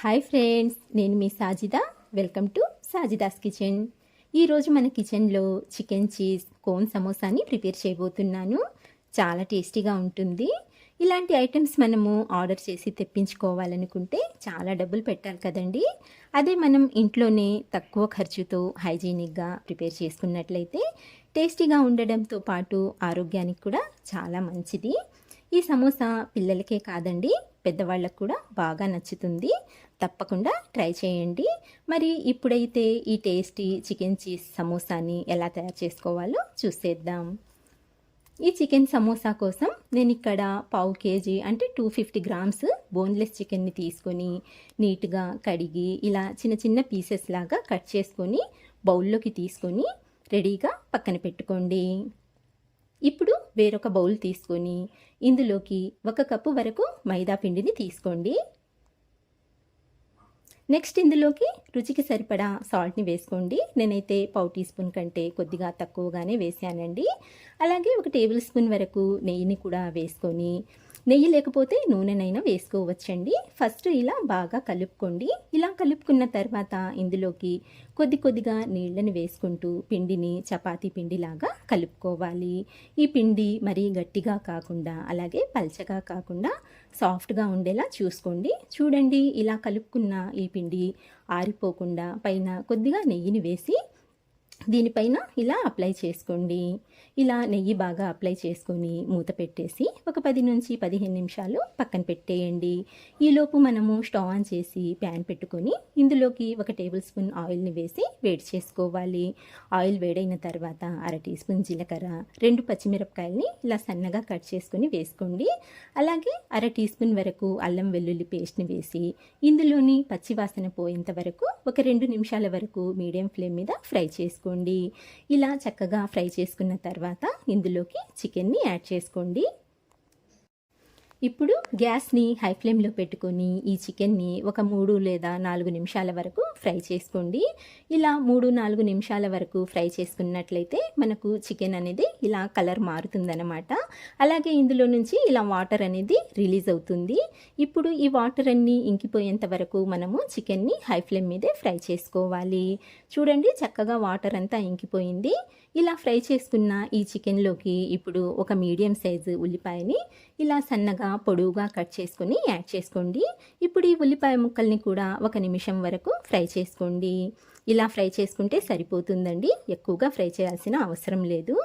Hi friends నేను మీ Sajida. Welcome to Sajida's kitchen ఈరోజు మన కిచెన్లో చికెన్ చీజ్ కోన్ సమోసాని ప్రిపేర్ చేయబోతున్నాను. చాలా టేస్టీగా ఉంటుంది. ఇలాంటి ఐటమ్స్ మనము ఆర్డర్ చేసి తెప్పించుకోవాలనుకుంటే చాలా డబ్బులు పెట్టాలి కదండి. అదే మనం ఇంట్లోనే తక్కువ ఖర్చుతో హైజీనిక్గా ప్రిపేర్ చేసుకున్నట్లయితే టేస్టీగా ఉండడంతో పాటు ఆరోగ్యానికి కూడా చాలా మంచిది. ఈ సమోసా పిల్లలకే కాదండి పెద్దవాళ్ళకు కూడా బాగా నచ్చుతుంది. తప్పకుండా ట్రై చేయండి. మరి ఇప్పుడైతే ఈ టేస్టీ చికెన్ చీజ్ సమోసాని ఎలా తయారు చేసుకోవాలో చూసేద్దాం. ఈ చికెన్ సమోసా కోసం నేను ఇక్కడ పావు కేజీ అంటే టూ ఫిఫ్టీ గ్రామ్స్ బోన్లెస్ చికెన్ని తీసుకొని నీట్గా కడిగి ఇలా చిన్న చిన్న పీసెస్ లాగా కట్ చేసుకొని బౌల్లోకి తీసుకొని రెడీగా పక్కన పెట్టుకోండి. ఇప్పుడు వేరొక బౌల్ తీసుకొని ఇందులోకి ఒక కప్పు వరకు మైదా పిండిని తీసుకోండి. నెక్స్ట్ ఇందులోకి రుచికి సరిపడా సాల్ట్ని వేసుకోండి. నేనైతే పావు టీ స్పూన్ కంటే కొద్దిగా తక్కువగానే వేసానండి. అలాగే ఒక టేబుల్ స్పూన్ వరకు నెయ్యిని కూడా వేసుకొని నెయ్యి లేకపోతే నూనెనైనా వేసుకోవచ్చండి. ఫస్ట్ ఇలా బాగా కలుపుకోండి. ఇలా కలుపుకున్న తర్వాత ఇందులోకి కొద్ది కొద్దిగా నీళ్ళని వేసుకుంటూ పిండిని చపాతీ పిండిలాగా కలుపుకోవాలి. ఈ పిండి మరీ గట్టిగా కాకుండా అలాగే పల్చగా కాకుండా సాఫ్ట్గా ఉండేలా చూసుకోండి. చూడండి ఇలా కలుపుకున్న ఈ పిండి ఆరిపోకుండా పైన కొద్దిగా నెయ్యిని వేసి దీనిపైన ఇలా అప్లై చేసుకోండి. ఇలా నెయ్యి బాగా అప్లై చేసుకొని మూత పెట్టేసి ఒక పది నుంచి పదిహేను నిమిషాలు పక్కన పెట్టేయండి. ఈలోపు మనము స్టవ్ ఆన్ చేసి ప్యాన్ పెట్టుకొని ఇందులోకి ఒక టేబుల్ స్పూన్ ఆయిల్ని వేసి వేడి చేసుకోవాలి. ఆయిల్ వేడైన తర్వాత అర టీ స్పూన్ జీలకర్ర రెండు పచ్చిమిరపకాయలని ఇలా సన్నగా కట్ చేసుకొని వేసుకోండి. అలాగే అర టీ స్పూన్ వరకు అల్లం వెల్లుల్లి పేస్ట్ని వేసి ఇందులోని పచ్చివాసన పోయేంత వరకు ఒక రెండు నిమిషాల వరకు మీడియం ఫ్లేమ్ మీద ఫ్రై చేసుకోండి. ఇలా చక్కగా ఫ్రై చేసుకున్న తర్వాత ఇందులోకి చికెన్ని యాడ్ చేసుకోండి. ఇప్పుడు గ్యాస్ని హై ఫ్లేమ్లో పెట్టుకొని ఈ చికెన్ని ఒక మూడు లేదా నాలుగు నిమిషాల వరకు ఫ్రై చేసుకోండి. ఇలా మూడు నాలుగు నిమిషాల వరకు ఫ్రై చేసుకున్నట్లయితే మనకు చికెన్ అనేది ఇలా కలర్ మారుతుందన్నమాట. అలాగే ఇందులో నుంచి ఇలా వాటర్ అనేది రిలీజ్ అవుతుంది. ఇప్పుడు ఈ వాటర్ అన్నీ ఇంకిపోయేంత వరకు మనము చికెన్ని హై ఫ్లేమ్ మీదే ఫ్రై చేసుకోవాలి. చూడండి చక్కగా వాటర్ అంతా ఇంకిపోయింది. ఇలా ఫ్రై చేసుకున్న ఈ చికెన్లోకి ఇప్పుడు ఒక మీడియం సైజు ఉల్లిపాయని ఇలా సన్నగా పొడవుగా కట్ చేసుకొని యాడ్ చేసుకోండి. ఇప్పుడు ఈ ఉల్లిపాయ ముక్కల్ని కూడా ఒక నిమిషం వరకు ఫ్రై చేసుకోండి. ఇలా ఫ్రై చేసుకుంటే సరిపోతుందండి. ఎక్కువగా ఫ్రై చేయాల్సిన అవసరం లేదు.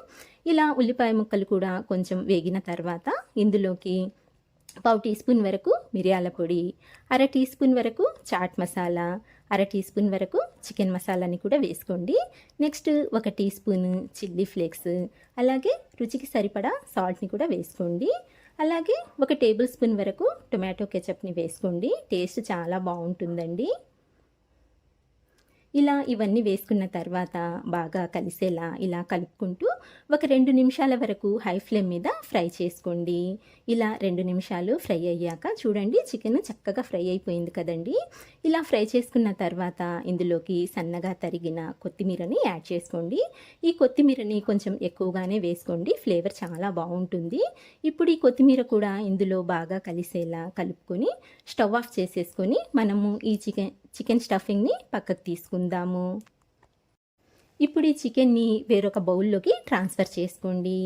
ఇలా ఉల్లిపాయ ముక్కలు కూడా కొంచెం వేగిన తర్వాత ఇందులోకి పావు టీ స్పూన్ వరకు మిరియాల పొడి అర టీ స్పూన్ వరకు చాట్ మసాలా అర టీ స్పూన్ వరకు చికెన్ మసాలాని కూడా వేసుకోండి. నెక్స్ట్ ఒక టీ స్పూన్ చిల్లీ ఫ్లేక్స్ అలాగే రుచికి సరిపడా సాల్ట్ని కూడా వేసుకోండి. అలాగే ఒక టేబుల్ స్పూన్ వరకు టొమాటో కెచప్ని వేసుకోండి. టేస్ట్ చాలా బాగుంటుందండి. ఇలా ఇవన్నీ వేసుకున్న తర్వాత బాగా కలిసేలా ఇలా కలుపుకుంటూ ఒక రెండు నిమిషాల వరకు హై ఫ్లేమ్ మీద ఫ్రై చేసుకోండి. ఇలా రెండు నిమిషాలు ఫ్రై అయ్యాక చూడండి చికెన్ చక్కగా ఫ్రై అయిపోయింది కదండి. ఇలా ఫ్రై చేసుకున్న తర్వాత ఇందులోకి సన్నగా తరిగిన కొత్తిమీరని యాడ్ చేసుకోండి. ఈ కొత్తిమీరని కొంచెం ఎక్కువగానే వేసుకోండి ఫ్లేవర్ చాలా బాగుంటుంది. ఇప్పుడు ఈ కొత్తిమీర కూడా ఇందులో బాగా కలిసేలా కలుపుకొని స్టవ్ ఆఫ్ చేసేసుకొని మనము ఈ చికెన్ చికెన్ స్టఫింగ్ని పక్కకు తీసుకుందాము. ఇప్పుడు ఈ చికెన్ని వేరొక బౌల్లోకి ట్రాన్స్ఫర్ చేసుకోండి.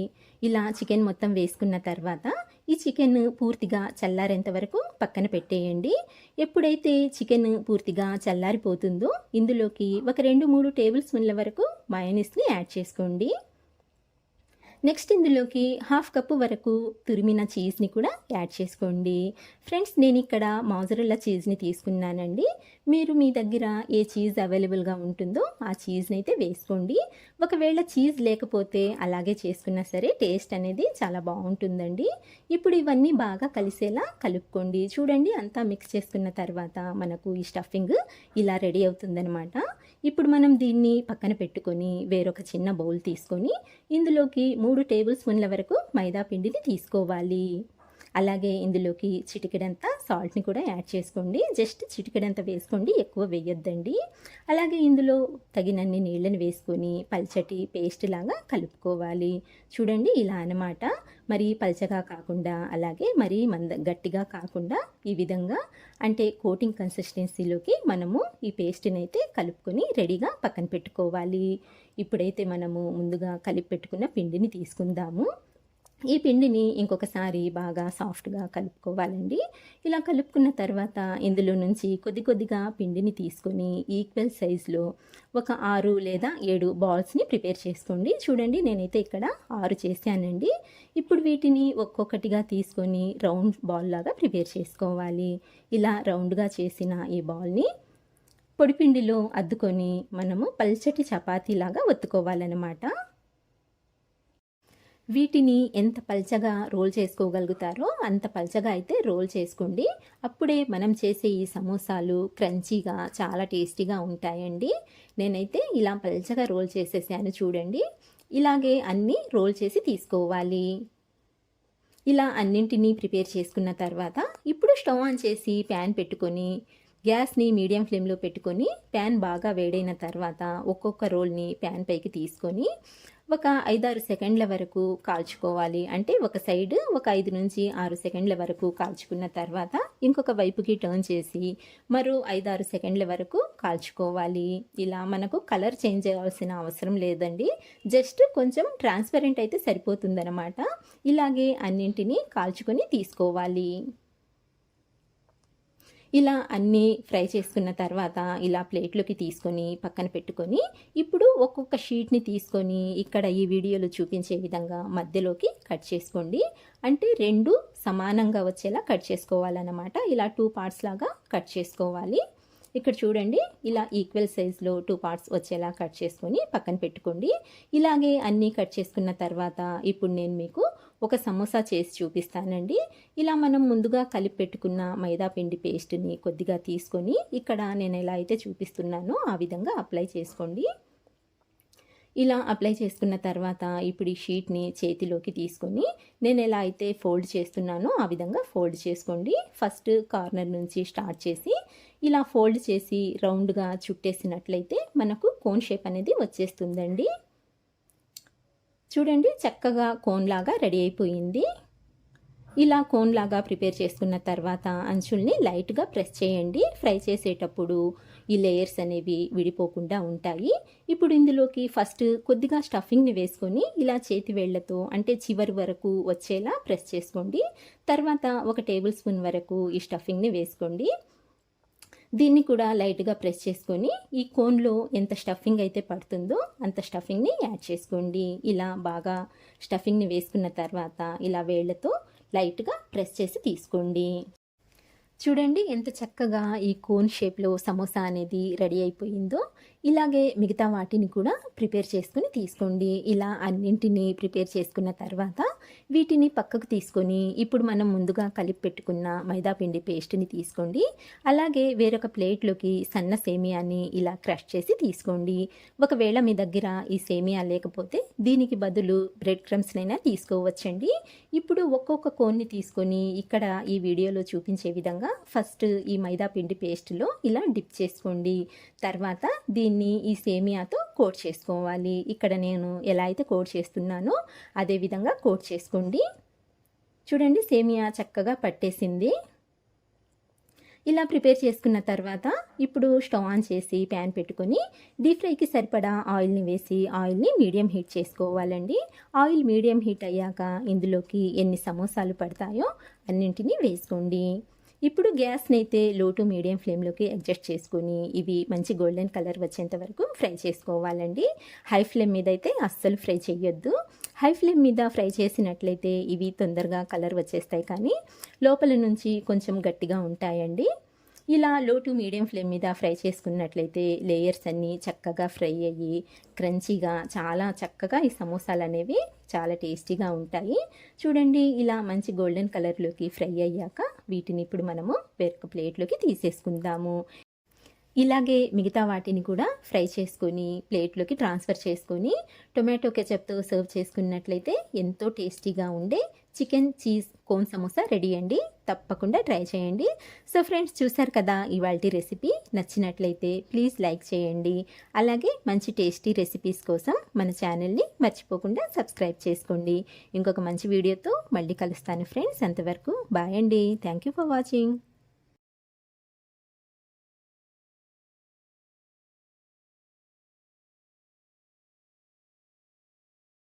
ఇలా చికెన్ మొత్తం వేసుకున్న తర్వాత ఈ చికెన్ పూర్తిగా చల్లారేంత వరకు పక్కన పెట్టేయండి. ఎప్పుడైతే చికెన్ పూర్తిగా చల్లారిపోతుందో ఇందులోకి ఒక రెండు మూడు టేబుల్ స్పూన్ల వరకు మయోనీస్ని యాడ్ చేసుకోండి. నెక్స్ట్ ఇందులోకి హాఫ్ కప్పు వరకు తురిమిన చీజ్ని కూడా యాడ్ చేసుకోండి. ఫ్రెండ్స్ నేను ఇక్కడ మాజరల్లా చీజ్ని తీసుకున్నానండి. మీరు మీ దగ్గర ఏ చీజ్ అవైలబుల్గా ఉంటుందో ఆ చీజ్ని అయితే వేసుకోండి. ఒకవేళ చీజ్ లేకపోతే అలాగే చేసుకున్నా సరే టేస్ట్ అనేది చాలా బాగుంటుందండి. ఇప్పుడు ఇవన్నీ బాగా కలిసేలా కలుపుకోండి. చూడండి అంతా మిక్స్ చేసుకున్న తర్వాత మనకు ఈ స్టఫింగ్ ఇలా రెడీ అవుతుందనమాట ఇప్పుడు మనం దీన్ని పక్కన పెట్టుకొని వేరొక చిన్న బౌల్ తీసుకొని ఇందులోకి మూడు టేబుల్ స్పూన్ల వరకు మైదా పిండిని తీసుకోవాలి. అలాగే ఇందులోకి చిటికెడంత సాల్ట్ని కూడా యాడ్ చేసుకోండి. జస్ట్ చిటికెడంత వేసుకోండి ఎక్కువ వేయొద్దండి. అలాగే ఇందులో తగినన్ని నీళ్ళని వేసుకొని పల్చటి పేస్ట్ లాగా కలుపుకోవాలి. చూడండి ఇలా అన్నమాట. మరి పల్చగా కాకుండా అలాగే మరీ మంద గట్టిగా కాకుండా ఈ విధంగా అంటే కోటింగ్ కన్సిస్టెన్సీలోకి మనము ఈ పేస్ట్ని అయితే కలుపుకొని రెడీగా పక్కన పెట్టుకోవాలి. ఇప్పుడైతే మనము ముందుగా కలిపి పెట్టుకున్న పిండిని తీసుకుందాము. ఈ పిండిని ఇంకొకసారి బాగా సాఫ్ట్గా కలుపుకోవాలండి. ఇలా కలుపుకున్న తర్వాత ఇందులో నుంచి కొద్ది కొద్దిగా పిండిని తీసుకొని ఈక్వల్ సైజులో ఒక ఆరు లేదా ఏడు బాల్స్ని ప్రిపేర్ చేసుకోండి. చూడండి నేనైతే ఇక్కడ ఆరు చేశానండి. ఇప్పుడు వీటిని ఒక్కొక్కటిగా తీసుకొని రౌండ్ బాల్ లాగా ప్రిపేర్ చేసుకోవాలి. ఇలా రౌండ్గా చేసిన ఈ బాల్ని పొడిపిండిలో అద్దుకొని మనము పల్చటి చపాతీలాగా ఒత్తుకోవాలన్నమాట. వీటిని ఎంత పల్చగా రోల్ చేసుకోగలుగుతారో అంత పల్చగా అయితే రోల్ చేసుకోండి. అప్పుడే మనం చేసే ఈ సమోసాలు క్రంచీగా చాలా టేస్టీగా ఉంటాయండి. నేనైతే ఇలా పల్చగా రోల్ చేసేసాను చూడండి. ఇలాగే అన్నీ రోల్ చేసి తీసుకోవాలి. ఇలా అన్నింటినీ ప్రిపేర్ చేసుకున్న తర్వాత ఇప్పుడు స్టవ్ ఆన్ చేసి ప్యాన్ పెట్టుకొని గ్యాస్ని మీడియం ఫ్లేమ్లో పెట్టుకొని ప్యాన్ బాగా వేడైన తర్వాత ఒక్కొక్క రోల్ని ప్యాన్ పైకి తీసుకొని ఒక ఐదారు సెకండ్ల వరకు కాల్చుకోవాలి. అంటే ఒక సైడ్ ఒక ఐదు నుంచి ఆరు సెకండ్ల వరకు కాల్చుకున్న తర్వాత ఇంకొక వైపుకి టర్న్ చేసి మరో ఐదారు సెకండ్ల వరకు కాల్చుకోవాలి. ఇలా మనకు కలర్ చేంజ్ చేయాల్సిన అవసరం లేదండి. జస్ట్ కొంచెం ట్రాన్స్పరెంట్ అయితే సరిపోతుందన్నమాట. ఇలాగే అన్నింటినీ కాల్చుకొని తీసుకోవాలి. ఇలా అన్నీ ఫ్రై చేసుకున్న తర్వాత ఇలా ప్లేట్లోకి తీసుకొని పక్కన పెట్టుకొని ఇప్పుడు ఒక్కొక్క షీట్ని తీసుకొని ఇక్కడ ఈ వీడియోలో చూపించే విధంగా మధ్యలోకి కట్ చేసుకోండి. అంటే రెండు సమానంగా వచ్చేలా కట్ చేసుకోవాలన్నమాట. ఇలా టూ పార్ట్స్ లాగా కట్ చేసుకోవాలి. ఇక్కడ చూడండి ఇలా ఈక్వల్ సైజ్లో టూ పార్ట్స్ వచ్చేలా కట్ చేసుకొని పక్కన పెట్టుకోండి. ఇలాగే అన్నీ కట్ చేసుకున్న తర్వాత ఇప్పుడు నేను మీకు ఒక సమోసా చేసి చూపిస్తానండి. ఇలా మనం ముందుగా కలిపి పెట్టుకున్న మైదా పిండి పేస్ట్ని కొద్దిగా తీసుకొని ఇక్కడ నేను ఎలా అయితే చూపిస్తున్నానో ఆ విధంగా అప్లై చేసుకోండి. ఇలా అప్లై చేసుకున్న తర్వాత ఇప్పుడు ఈ షీట్ని చేతిలోకి తీసుకొని నేను ఎలా అయితే ఫోల్డ్ చేస్తున్నానో ఆ విధంగా ఫోల్డ్ చేసుకోండి. ఫస్ట్ కార్నర్ నుంచి స్టార్ట్ చేసి ఇలా ఫోల్డ్ చేసి రౌండ్గా చుట్టేసినట్లయితే మనకు కోన్ షేప్ అనేది వచ్చేస్తుందండి. చూడండి చక్కగా కోన్ లాగా రెడీ అయిపోయింది. ఇలా కోన్ లాగా ప్రిపేర్ చేసుకున్న తర్వాత అంచుల్ని లైట్గా ప్రెస్ చేయండి. ఫ్రై చేసేటప్పుడు ఈ లేయర్స్ అనేవి విడిపోకుండా ఉంటాయి. ఇప్పుడు ఇందులోకి ఫస్ట్ కొద్దిగా స్టఫింగ్ని వేసుకొని ఇలా చేతి వేళ్ళతో అంటే చివరి వరకు వచ్చేలా ప్రెస్ చేసుకోండి. తర్వాత ఒక టేబుల్ స్పూన్ వరకు ఈ స్టఫింగ్ని వేసుకోండి. దీన్ని కూడా లైట్గా ప్రెస్ చేసుకొని ఈ కోన్లో ఎంత స్టఫింగ్ అయితే పడుతుందో అంత స్టఫింగ్ని యాడ్ చేసుకోండి. ఇలా బాగా స్టఫింగ్ని వేసుకున్న తర్వాత ఇలా వేళ్ళతో లైట్గా ప్రెస్ చేసి తీసుకోండి. చూడండి ఎంత చక్కగా ఈ కోన్ షేప్లో సమోసా అనేది రెడీ అయిపోయిందో. ఇలాగే మిగతా వాటిని కూడా ప్రిపేర్ చేసుకుని తీసుకోండి. ఇలా అన్నింటినీ ప్రిపేర్ చేసుకున్న తర్వాత వీటిని పక్కకు తీసుకొని ఇప్పుడు మనం ముందుగా కలిపి పెట్టుకున్న మైదాపిండి పేస్ట్ని తీసుకోండి. అలాగే వేరొక ప్లేట్లోకి సన్న సేమియాని ఇలా క్రష్ చేసి తీసుకోండి. ఒకవేళ మీ దగ్గర ఈ సేమియా లేకపోతే దీనికి బదులు బ్రెడ్ క్రమ్స్నైనా తీసుకోవచ్చండి. ఇప్పుడు ఒక్కొక్క కోన్ని తీసుకొని ఇక్కడ ఈ వీడియోలో చూపించే విధంగా విధంగా ఫస్ట్ ఈ మైదా పిండి పేస్ట్లో ఇలా డిప్ చేసుకోండి. తర్వాత దీన్ని ఈ సేమియాతో కోట్ చేసుకోవాలి. ఇక్కడ నేను ఎలా అయితే కోట్ చేస్తున్నానో అదే విధంగా కోట్ చేసుకోండి. చూడండి సేమియా చక్కగా పట్టేసింది. ఇలా ప్రిపేర్ చేసుకున్న తర్వాత ఇప్పుడు స్టవ్ ఆన్ చేసి ప్యాన్ పెట్టుకొని డీప్ ఫ్రైకి సరిపడా ఆయిల్ని వేసి ఆయిల్ని మీడియం హీట్ చేసుకోవాలండి. ఆయిల్ మీడియం హీట్ అయ్యాక ఇందులోకి ఎన్ని సమోసాలు పడతాయో అన్నింటినీ వేసుకోండి. ఇప్పుడు గ్యాస్ని అయితే లో టు మీడియం ఫ్లేమ్లోకి అడ్జస్ట్ చేసుకుని ఇవి మంచి గోల్డెన్ కలర్ వచ్చేంత వరకు ఫ్రై చేసుకోవాలండి. హై ఫ్లేమ్ మీద అయితే అస్సలు ఫ్రై చేయొద్దు హై ఫ్లేమ్ మీద ఫ్రై చేసినట్లయితే ఇవి తొందరగా కలర్ వచ్చేస్తాయి కానీ లోపల నుంచి కొంచెం గట్టిగా ఉంటాయండి. ఇలా లో టు మీడియం ఫ్లేమ్ మీద ఫ్రై చేసుకున్నట్లయితే లేయర్స్ అన్నీ చక్కగా ఫ్రై అయ్యి క్రంచీగా చాలా చక్కగా ఈ సమోసాలు అనేవి చాలా టేస్టీగా ఉంటాయి. చూడండి ఇలా మంచి గోల్డెన్ కలర్లోకి ఫ్రై అయ్యాక వీటిని ఇప్పుడు మనము వేరొక ప్లేట్లోకి తీసేసుకుందాము. ఇలాగే మిగతా వాటిని కూడా ఫ్రై చేసుకొని ప్లేట్లోకి ట్రాన్స్ఫర్ చేసుకొని టొమాటో కెచప్తో సర్వ్ చేసుకున్నట్లయితే ఎంతో టేస్టీగా ఉండే chicken cheese cone samosa ready అండి. తప్పకుండా ట్రై చేయండి. సో ఫ్రెండ్స్ చూసారు కదా ఇవాళ రెసిపీ? నచ్చినట్లయితే ప్లీజ్ లైక్ చేయండి. అలాగే మంచి టేస్టీ రెసిపీస్ కోసం మన ఛానల్ని మర్చిపోకుండా సబ్స్క్రైబ్ చేసుకోండి. ఇంకొక మంచి వీడియోతో మళ్ళీ కలుస్తాను ఫ్రెండ్స్. అంతవరకు బాయ్ అండి. Thank you for watching.